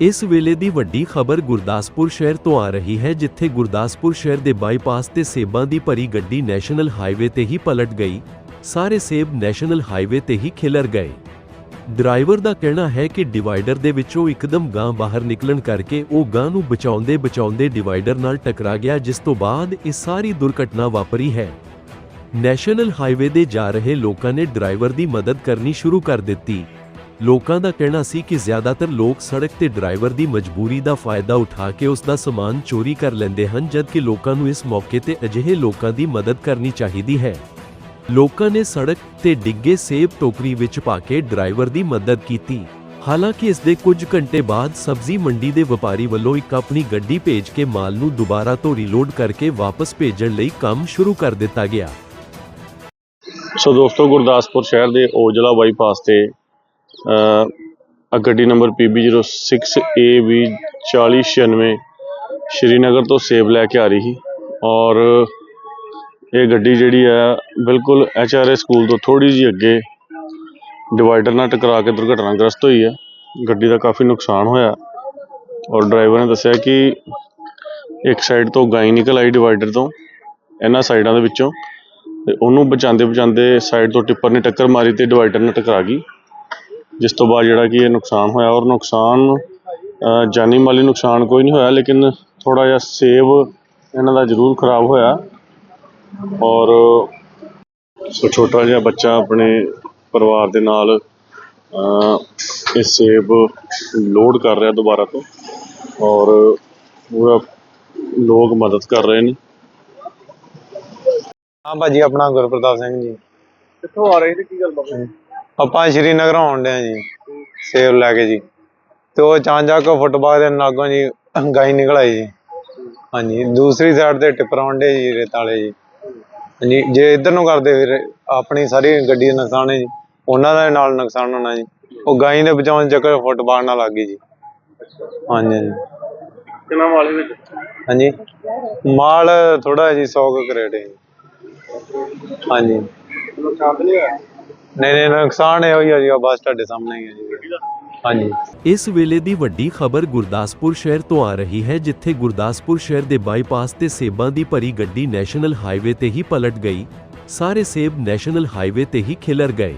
ਇਸ ਵੇਲੇ ਦੀ ਵੱਡੀ ਖਬਰ ਗੁਰਦਾਸਪੁਰ ਸ਼ਹਿਰ ਤੋਂ ਆ ਰਹੀ ਹੈ, ਜਿੱਥੇ ਗੁਰਦਾਸਪੁਰ ਸ਼ਹਿਰ ਦੇ ਬਾਈਪਾਸ ਤੇ ਸੇਬਾਂ ਦੀ ਭਰੀ ਗੱਡੀ ਨੈਸ਼ਨਲ ਹਾਈਵੇ ਤੇ ਹੀ ਪਲਟ ਗਈ। ਸਾਰੇ ਸੇਬ ਨੈਸ਼ਨਲ ਹਾਈਵੇ ਤੇ ਹੀ ਖਿਲਰ ਗਏ। ਡਰਾਈਵਰ ਦਾ ਕਹਿਣਾ ਹੈ ਕਿ ਡਿਵਾਈਡਰ ਦੇ ਵਿੱਚੋਂ ਇੱਕਦਮ ਗਾਂ ਬਾਹਰ ਨਿਕਲਣ ਕਰਕੇ ਉਹ ਗਾਂ ਨੂੰ ਬਚਾਉਂਦੇ ਬਚਾਉਂਦੇ ਡਿਵਾਈਡਰ ਨਾਲ ਟਕਰਾ ਗਿਆ, ਜਿਸ ਤੋਂ ਬਾਅਦ ਇਹ ਸਾਰੀ ਦੁਰਘਟਨਾ ਵਾਪਰੀ ਹੈ। ਨੈਸ਼ਨਲ ਹਾਈਵੇ ਦੇ ਜਾ ਰਹੇ ਲੋਕਾਂ ਨੇ ਡਰਾਈਵਰ ਦੀ ਮਦਦ ਕਰਨੀ ਸ਼ੁਰੂ ਕਰ ਦਿੱਤੀ। ਲੋਕਾਂ ਦਾ ਕਹਿਣਾ ਸੀ ਕਿ ਜ਼ਿਆਦਾਤਰ ਲੋਕ ਸੜਕ ਤੇ ਡਰਾਈਵਰ ਦੀ ਮਜਬੂਰੀ ਦਾ ਫਾਇਦਾ ਉਠਾ ਕੇ ਉਸ ਦਾ ਸਮਾਨ ਚੋਰੀ ਕਰ ਲੈਂਦੇ ਹਨ, ਜਦਕਿ ਲੋਕਾਂ ਨੂੰ ਇਸ ਮੌਕੇ ਤੇ ਅਜਿਹੇ ਲੋਕਾਂ ਦੀ ਮਦਦ ਕਰਨੀ ਚਾਹੀਦੀ ਹੈ। ਲੋਕਾਂ ਨੇ ਸੜਕ ਤੇ ਡਿੱਗੇ ਸੇਬ ਟੋਕਰੀ ਵਿੱਚ ਪਾ ਕੇ ਡਰਾਈਵਰ ਦੀ ਮਦਦ ਕੀਤੀ। ਹਾਲਾਂਕਿ ਇਸ ਦੇ ਕੁਝ ਘੰਟੇ ਬਾਅਦ ਸਬਜ਼ੀ ਮੰਡੀ ਦੇ ਵਪਾਰੀ ਵੱਲੋਂ ਇੱਕ ਆਪਣੀ ਗੱਡੀ ਭੇਜ ਕੇ ਮਾਲ ਨੂੰ ਦੁਬਾਰਾ ਤੋਂ ਰੀਲੋਡ ਕਰਕੇ ਵਾਪਸ ਭੇਜਣ ਲਈ ਕੰਮ ਸ਼ੁਰੂ ਕਰ ਦਿੱਤਾ ਗਿਆ। ਸੋ ਦੋਸਤੋ, ਗੁਰਦਾਸਪੁਰ ਸ਼ਹਿਰ ਦੇ ਔਜਲਾ ਬਾਈਪਾਸ ਤੇ ਗੱਡੀ ਨੰਬਰ PB06AB 4096 ਸ਼੍ਰੀਨਗਰ ਤੋਂ ਸੇਬ ਲੈ ਕੇ ਆ ਰਹੀ ਸੀ। ਔਰ ਇਹ ਗੱਡੀ ਜਿਹੜੀ ਹੈ, ਬਿਲਕੁਲ HRA ਸਕੂਲ ਤੋਂ ਥੋੜੀ ਜਿਹੀ ਅੱਗੇ ਡਿਵਾਈਡਰ ਨਾਲ ਟਕਰਾ ਕੇ ਦੁਰਘਟਨਾਗ੍ਰਸਤ ਹੋਈ ਹੈ। ਗੱਡੀ ਦਾ ਕਾਫੀ ਨੁਕਸਾਨ ਹੋਇਆ। ਔਰ ਡਰਾਈਵਰ ਨੇ ਦੱਸਿਆ ਕਿ ਇੱਕ ਸਾਈਡ ਤੋਂ ਗਾਈ ਨਿਕਲ ਆਈ ਡਿਵਾਈਡਰ ਤੋਂ, ਇਹਨਾਂ ਸਾਈਡਾਂ ਦੇ ਵਿੱਚੋਂ ਤੇ ਉਹਨੂੰ ਬਚਾਉਂਦੇ ਬਚਾਉਂਦੇ ਸਾਈਡ ਤੋਂ ਟਿੱਪਰ ਨੇ ਟੱਕਰ ਮਾਰੀ ਤੇ ਡਿਵਾਈਡਰ ਨਾਲ ਟਕਰਾ ਗਈ। ਜਿਸ ਤੋਂ ਬਾਅਦ ਜਿਹੜਾ ਕਿ ਇਹ ਨੁਕਸਾਨ ਹੋਇਆ ਔਰ ਨੁਕਸਾਨ ਜਾਨੀ ਮਾਲੀ ਨੁਕਸਾਨ ਕੋਈ ਨਹੀਂ ਹੋਇਆ ਲੇਕਿਨ ਥੋੜਾ ਜਿਹਾ ਸੇਬ ਇਹਨਾਂ ਦਾ ਜ਼ਰੂਰ ਖਰਾਬ ਹੋਇਆ। ਔਰ ਸੋ ਛੋਟਾ ਜਿਹਾ ਬੱਚਾ ਆਪਣੇ ਪਰਿਵਾਰ ਦੇ ਨਾਲ ਅ, ਇਹ ਸੇਬ ਲੋਡ ਕਰ ਰਿਹਾ ਦੁਬਾਰਾ ਤੋਂ। ਔਰ ਪੂਰਾ ਲੋਕ ਮਦਦ ਕਰ ਰਹੇ ਨੇ। ਹਾਂ ਭਾਜੀ ਆਪਣਾ ਗੁਰਪ੍ਰਤਾਪ ਸਿੰਘ ਜੀ। ਕਿੱਥੋਂ ਆ ਰਹੇ ਤੇ ਕੀ ਗੱਲ ਬਾਬਾ ਆਪਾਂ ਸ਼੍ਰੀਨਗਰੋਂ ਆਉਣ ਡਿਆ ਜੀ ਸੇਬ ਲੈ ਕੇ ਜੀ। ਤੇ ਉਹ ਚਾਂਜਾ ਕੋ ਫੁੱਟਬਾਲ ਦੇ ਨਾਗੋਂ ਜੀ ਗਾਈ ਨਿਕਲ ਆਈ ਜੀ। ਹਾਂਜੀ ਦੂਸਰੀ ਸਾਈਡ ਤੇ ਟਿੱਪਰ ਆਉਂਦੇ ਜੀ ਰੇਤ ਵਾਲੇ ਜੀ। ਹਾਂਜੀ ਜੇ ਇੱਧਰ ਨੂੰ ਕਰਦੇ ਫਿਰ ਆਪਣੀ ਸਾਰੀ ਗੱਡੀ ਦਾ ਨੁਕਸਾਨ ਹੈ ਜੀ। ਉਹਨਾਂ ਦਾ ਨਾਲ ਨੁਕਸਾਨ ਹੋਣਾ ਜੀ। ਉਹ ਗਾਈ ਦੇ ਬਚਾਉਣ ਚੱਕਰ ਫੁੱਟਬਾਲ ਨਾਲ ਲੱਗ ਗਈ ਜੀ। ਹਾਂਜੀ ਹਾਂਜੀ। ਕਿੰਨਾ ਵਾਲੇ ਵਿੱਚ? ਹਾਂਜੀ ਮਾਲ ਥੋੜਾ ਜੀ 100 ਕੁ ਕਰੇਟ ਹੈ ਜੀ। ਹਾਂਜੀ। ਨੁਕਸਾਨ ਨਹੀਂ ਹੋਇਆ ਨਹੀਂ ਨਹੀਂ, ਨੁਕਸਾਨ ਇਹ ਹੋਈ ਆ ਜੀ ਆਹ ਬਸ ਤੁਹਾਡੇ ਸਾਹਮਣੇ ਹੀ ਹੈ ਜੀ। ਹਾਂਜੀ। ਇਸ ਵੇਲੇ ਦੀ ਵੱਡੀ ਖਬਰ ਗੁਰਦਾਸਪੁਰ ਸ਼ਹਿਰ ਤੋਂ ਆ ਰਹੀ ਹੈ, ਜਿੱਥੇ ਗੁਰਦਾਸਪੁਰ ਸ਼ਹਿਰ ਦੇ ਬਾਈਪਾਸ ਤੇ ਸੇਬਾਂ ਦੀ ਭਰੀ ਗੱਡੀ ਨੈਸ਼ਨਲ ਹਾਈਵੇ ਤੇ ਹੀ ਪਲਟ ਗਈ। ਸਾਰੇ ਸੇਬ ਨੈਸ਼ਨਲ ਹਾਈਵੇ ਤੇ ਹੀ ਖਿਲਰ ਗਏ।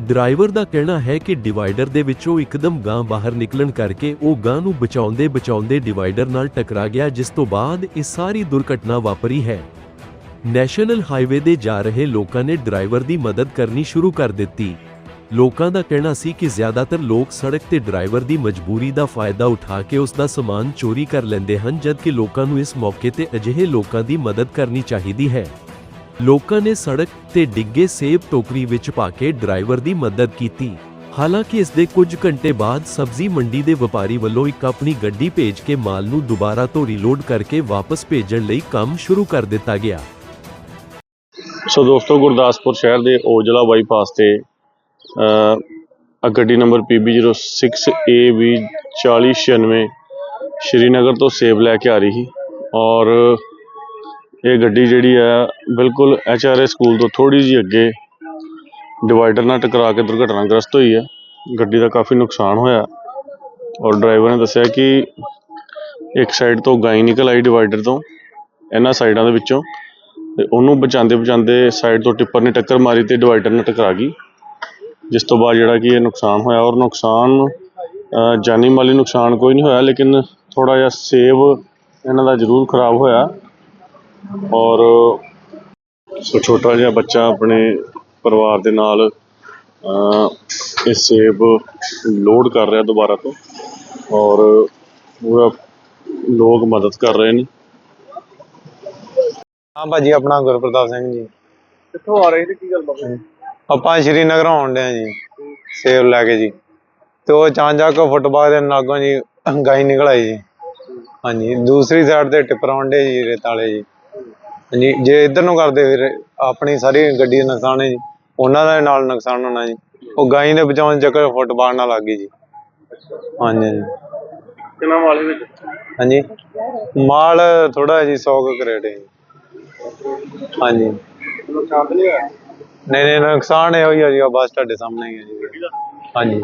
ਡਰਾਈਵਰ ਦਾ ਕਹਿਣਾ ਹੈ ਕਿ ਡਿਵਾਈਡਰ ਦੇ ਵਿੱਚੋਂ ਇੱਕਦਮ ਗਾਂ ਬਾਹਰ ਨਿਕਲਣ ਕਰਕੇ ਉਹ ਗਾਂ ਨੂੰ ਬਚਾਉਂਦੇ ਬਚਾਉਂਦੇ ਡਿਵਾਈਡਰ ਨਾਲ ਟਕਰਾ ਗਿਆ, ਜਿਸ ਤੋਂ ਬਾਅਦ ਇਹ ਸਾਰੀ ਦੁਰਘਟਨਾ ਵਾਪਰੀ ਹੈ। ਨੈਸ਼ਨਲ ਹਾਈਵੇ ਦੇ ਜਾ ਰਹੇ ਲੋਕਾਂ ਨੇ ਡਰਾਈਵਰ ਦੀ ਮਦਦ ਕਰਨੀ ਸ਼ੁਰੂ ਕਰ ਦਿੱਤੀ। ਲੋਕਾਂ ਦਾ ਕਹਿਣਾ ਸੀ ਕਿ ਜ਼ਿਆਦਾਤਰ ਲੋਕ ਸੜਕ ਤੇ ਡਰਾਈਵਰ ਦੀ ਮਜਬੂਰੀ ਦਾ ਫਾਇਦਾ ਉਠਾ ਕੇ ਉਸ ਦਾ ਸਮਾਨ ਚੋਰੀ ਕਰ ਲੈਂਦੇ ਹਨ, ਜਦਕਿ ਲੋਕਾਂ ਨੂੰ ਇਸ ਮੌਕੇ ਤੇ ਅਜਿਹੇ ਲੋਕਾਂ ਦੀ ਮਦਦ ਕਰਨੀ ਚਾਹੀਦੀ ਹੈ। ਲੋਕਾਂ ਨੇ ਸੜਕ ਤੇ ਡਿੱਗੇ ਸੇਬ ਟੋਕਰੀ ਵਿੱਚ ਪਾ ਕੇ ਡਰਾਈਵਰ ਦੀ ਮਦਦ ਕੀਤੀ। ਹਾਲਾਂਕਿ ਇਸ ਦੇ ਕੁਝ ਘੰਟੇ ਬਾਅਦ ਸਬਜ਼ੀ ਮੰਡੀ ਦੇ ਵਪਾਰੀ ਵੱਲੋਂ ਇੱਕ ਆਪਣੀ ਗੱਡੀ ਭੇਜ ਕੇ ਮਾਲ ਨੂੰ ਦੁਬਾਰਾ ਤੋਂ ਰੀਲੋਡ ਕਰਕੇ ਵਾਪਸ ਭੇਜਣ ਲਈ ਕੰਮ ਸ਼ੁਰੂ ਕਰ ਦਿੱਤਾ ਗਿਆ। ਸੋ ਦੋਸਤੋ, ਗੁਰਦਾਸਪੁਰ ਸ਼ਹਿਰ ਦੇ ਔਜਲਾ ਬਾਈਪਾਸ ਤੇ ਅ ਆ ਗੱਡੀ ਨੰਬਰ PB06AB 4096 ਸ਼੍ਰੀਨਗਰ ਤੋਂ ਸੇਬ ਲੈ ਕੇ ਆ ਰਹੀ ਸੀ ਔਰ ਇਹ ਗੱਡੀ ਜਿਹੜੀ ਹੈ, ਬਿਲਕੁਲ HRA ਸਕੂਲ ਤੋਂ ਥੋੜੀ ਜਿਹੀ ਅੱਗੇ ਡਿਵਾਈਡਰ ਨਾਲ ਟਕਰਾ ਕੇ ਦੁਰਘਟਨਾਗ੍ਰਸਤ ਹੋਈ ਹੈ। ਗੱਡੀ ਦਾ ਕਾਫੀ ਨੁਕਸਾਨ ਹੋਇਆ ਔਰ ਡਰਾਈਵਰ ਨੇ ਦੱਸਿਆ ਕਿ ਇੱਕ ਸਾਈਡ ਤੋਂ ਗਾਈ ਨਿਕਲ ਆਈ ਡਿਵਾਈਡਰ ਤੋਂ, ਇਹਨਾਂ ਸਾਈਡਾਂ ਦੇ ਵਿੱਚੋਂ। ਤੇ ਉਹਨੂੰ ਬਚਾਉਂਦੇ ਬਚਾਉਂਦੇ ਸਾਈਡ ਤੋਂ ਟਿੱਪਰ ਨੇ ਟੱਕਰ ਮਾਰੀ ਤੇ ਡਿਵਾਈਡਰ ਨਾਲ ਟਕਰਾ ਗਈ। ਜਿਸ ਤੋਂ ਬਾਅਦ ਜਿਹੜਾ ਕਿ ਇਹ ਨੁਕਸਾਨ ਹੋਇਆ ਔਰ ਨੁਕਸਾਨ ਜਾਨੀ ਮਾਲੀ ਨੁਕਸਾਨ ਕੋਈ ਨਹੀਂ ਹੋਇਆ, ਲੇਕਿਨ ਥੋੜਾ ਜਿਹਾ ਸੇਬ ਇਹਨਾਂ ਦਾ ਜ਼ਰੂਰ ਖਰਾਬ ਹੋਇਆ। ਔਰ ਸੋ ਛੋਟਾ ਜਿਹਾ ਬੱਚਾ ਆਪਣੇ ਪਰਿਵਾਰ ਦੇ ਨਾਲ ਇਹ ਸੇਬ ਲੋਡ ਕਰ ਰਿਹਾ ਦੁਬਾਰਾ ਤੋਂ। ਔਰ ਪੂਰਾ ਲੋਕ ਮਦਦ ਕਰ ਰਹੇ ਨੇ। ਹਾਂ ਭਾਜੀ ਆਪਣਾ ਗੁਰਪ੍ਰਤਾਪ ਸਿੰਘ ਜੀ। ਕਿੱਥੋਂ ਆ ਰਹੇ ਤੇ ਕੀ ਗੱਲ ਬਾਬਾ ਆਪਾਂ ਸ਼੍ਰੀਨਗਰੋਂ ਆਉਣ ਡਿਆ ਜੀ ਸੇਬ ਲੈ ਕੇ ਜੀ। ਤੇ ਉਹ ਚਾਂਜਾ ਕੋ ਫੁੱਟਬਾਲ ਦੇ ਨਾਗੋਂ ਜੀ ਗਾਈ ਨਿਕਲ ਆਈ ਜੀ। ਹਾਂਜੀ ਦੂਸਰੀ ਸਾਈਡ ਤੇ ਟਿੱਪਰ ਆਉਂਦੇ ਜੀ ਰੇਤ ਵਾਲੇ ਜੀ। ਹਾਂਜੀ ਜੇ ਇੱਧਰ ਨੂੰ ਕਰਦੇ ਫਿਰ ਆਪਣੀ ਸਾਰੀ ਗੱਡੀ ਦਾ ਨੁਕਸਾਨ ਹੈ ਜੀ। ਉਹਨਾਂ ਦਾ ਨਾਲ ਨੁਕਸਾਨ ਹੋਣਾ ਜੀ। ਉਹ ਗਾਈ ਦੇ ਬਚਾਉਣ ਚੱਕਰ ਫੁੱਟਬਾਲ ਨਾਲ ਲੱਗ ਗਈ ਜੀ। ਹਾਂਜੀ ਹਾਂਜੀ। ਕਿੰਨਾ ਵਾਲੇ ਵਿੱਚ? ਹਾਂਜੀ। ਮਾਲ ਥੋੜਾ ਜੀ 100 ਕੁ ਕਰੇਟ ਹੈ ਜੀ। ਹਾਂਜੀ। ਨੁਕਸਾਨ ਨਹੀਂ ਹੋਇਆ? ਨਹੀਂ ਨਹੀਂ ਨੁਕਸਾਨ ਇਹ ਹੋਈ ਆ ਜੀ ਆਹ ਬਸ ਤੁਹਾਡੇ ਸਾਹਮਣੇ ਹੀ ਹੈ ਜੀ। ਹਾਂਜੀ।